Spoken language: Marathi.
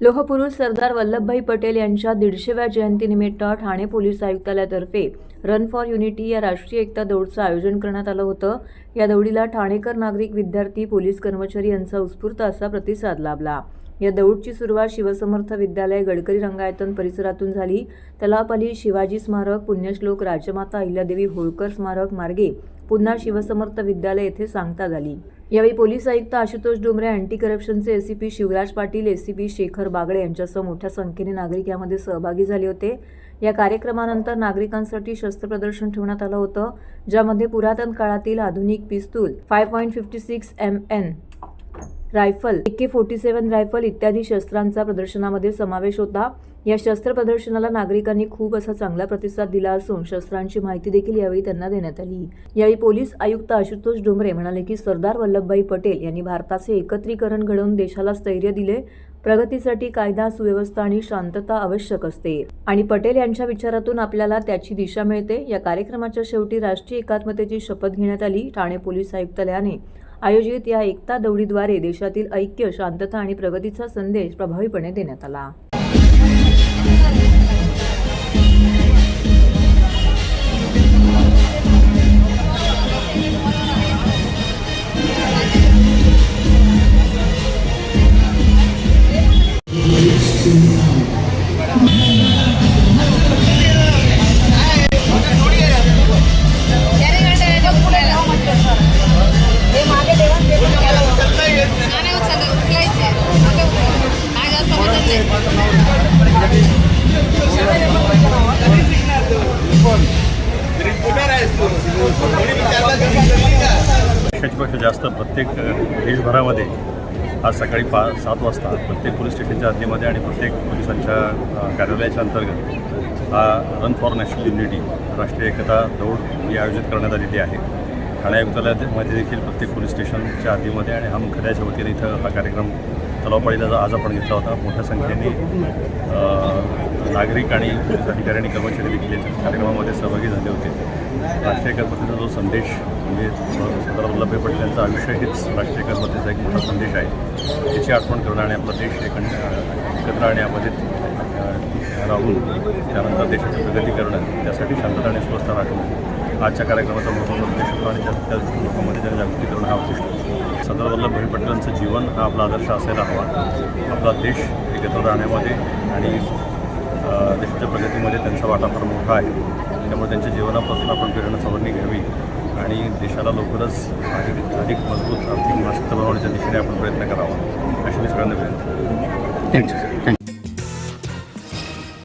लोहपुरुष सरदार वल्लभभाई पटेल यांच्या दीडशेव्या जयंतीनिमित्त ठाणे पोलीस आयुक्तालयातर्फे रन फॉर युनिटी या राष्ट्रीय एकता दौडचं आयोजन करण्यात आलं होतं. या दौडीला ठाणेकर नागरिक विद्यार्थी पोलीस कर्मचारी यांचा उत्स्फूर्त असा प्रतिसाद लाभला. या दौडची सुरुवात शिवसमर्थ विद्यालय गडकरी रंगायतन परिसरातून झाली. तलावपाली शिवाजी स्मारक पुण्यश्लोक राजमाता अहिल्यादेवी होळकर स्मारक मार्गे पुन्हा शिवसमर्थ विद्यालय येथे सांगता झाली. यावेळी पोलीस आयुक्त आशुतोष डोंबरे अँटी करप्शनचे एसीपी शिवराज पाटील एसीपी शेखर बागडे यांच्यासह मोठ्या संख्येने नागरिक यामध्ये सहभागी झाले होते. या कार्यक्रमानंतर नागरिकांसाठी शस्त्र प्रदर्शन ठेवण्यात आलं होतं ज्यामध्ये पुरातन काळातील आधुनिक पिस्तूल five point fifty six M N rifle A K forty seven rifle इत्यादी शस्त्रांचा प्रदर्शनामध्ये समावेश होता. या शस्त्र प्रदर्शनाला नागरिकांनी खूप असा चांगला प्रतिसाद दिला असून शस्त्रांची माहिती देखील यावेळी त्यांना देण्यात आली. यावेळी पोलीस आयुक्त आशुतोष डोंबरे म्हणाले की सरदार वल्लभभाई पटेल यांनी भारताचे एकत्रीकरण घडवून देशाला स्थैर्य दिले. प्रगतीसाठी कायदा सुव्यवस्था आणि शांतता आवश्यक असते. आणि पटेल यांच्या विचारातून आपल्याला त्याची दिशा मिळते. या कार्यक्रमाच्या शेवटी राष्ट्रीय एकात्मतेची शपथ घेण्यात आली. ठाणे पोलीस आयुक्तालयाने आयोजित या एकता दौडीद्वारे देशातील ऐक्य शांतता आणि प्रगतीचा संदेश प्रभावीपणे देण्यात आला. जास्त पेक्षा जास्त प्रत्येक देशभरामध्ये आज सकाळी पा सात वाजता प्रत्येक पोलीस स्टेशनच्या हद्दीमध्ये आणि प्रत्येक पोलिसांच्या कार्यालयाच्या अंतर्गत हा रन फॉर नॅशनल युनिटी राष्ट्रीय एकता दौड ही आयोजित करण्यात आलेली आहे. ठाणे आयुक्तालयामध्ये देखील प्रत्येक पोलीस स्टेशनच्या आधीमध्ये आणि हम खऱ्याच्या वतीने इथं हा कार्यक्रम तलावपाळीला आज आपण घेतला होता. मोठ्या संख्येने नागरिक आणि पोलीस अधिकारी आणि कर्मचारी देखील कार्यक्रमामध्ये सहभागी झाले होते. राष्ट्रीय एकात्मतेचा जो संदेश म्हणजे सरदार वल्लभभाई पटेल यांचं आयुष्य हेच राष्ट्रीय एकात्मतेचा एक मोठा संदेश आहे. त्याची आठवण करणं आणि आपला देश एकंड एकत्र आणण्यामध्ये अ, राहून त्यानंतर देशाची प्रगती करणं त्यासाठी शांतता आणि स्वस्थ राखणं आजच्या कार्यक्रमाचा महत्त्वाचा उद्देश होता आणि त्या लोकांमध्ये जनजागृती करणं हा उद्देश सरदार वल्लभभाई पटेलांचं जीवन हा आपला आदर्श असायला हवा. आपला देश एकत्र राहण्यामध्ये आणि देशाच्या प्रगतीमध्ये त्यांचा वाटा फार मोठा आहे. त्यामुळे त्यांच्या जीवनापासून आपण प्रेरणा सवरणी घ्यावी आणि देशाला लवकरच अधिक अधिक मजबूत आर्थिक मानसिकता बनवण्याच्या दिशेने आपण प्रयत्न करावा. अशी मी सगळ्यांना विनंती थँक्यू